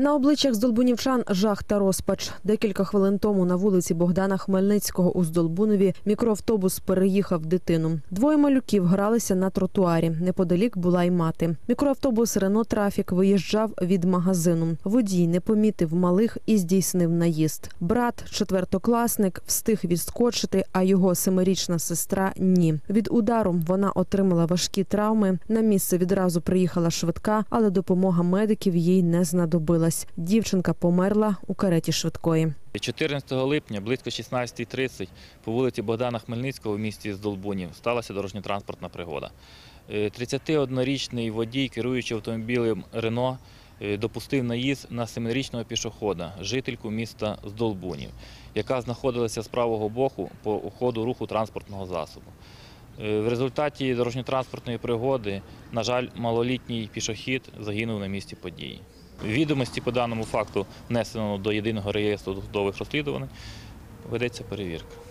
На обличчях здолбунівчан жах та розпач. Декілька хвилин тому на вулиці Богдана Хмельницького у Здолбунові мікроавтобус переїхав дитину. Двоє малюків гралися на тротуарі. Неподалік була й мати. Мікроавтобус Рено Трафік виїжджав від магазину. Водій не помітив малих і здійснив наїзд. Брат, четвертокласник, встиг відскочити, а його семирічна сестра ні. Від удару вона отримала важкі травми. На місце відразу приїхала швидка, але допомога медиків їй не знадобилась. Дівчинка померла у кареті швидкої. 14 липня близько 16.30 по вулиці Богдана Хмельницького в місті Здолбунів сталася дорожньо-транспортна пригода. Е, 31-річний водій, керуючи автомобілем Рено, е, допустив наїзд на 7-річного пішохода, жительку міста Здолбунів, яка знаходилася з правого боку по ходу руху транспортного засобу. Е, В результаті дорожньо-транспортної пригоди, на жаль, малолітній пішохід загинув на місці події. Відомості по даному факту внесено до єдиного реєстру досудових розслідувань. Ведеться перевірка.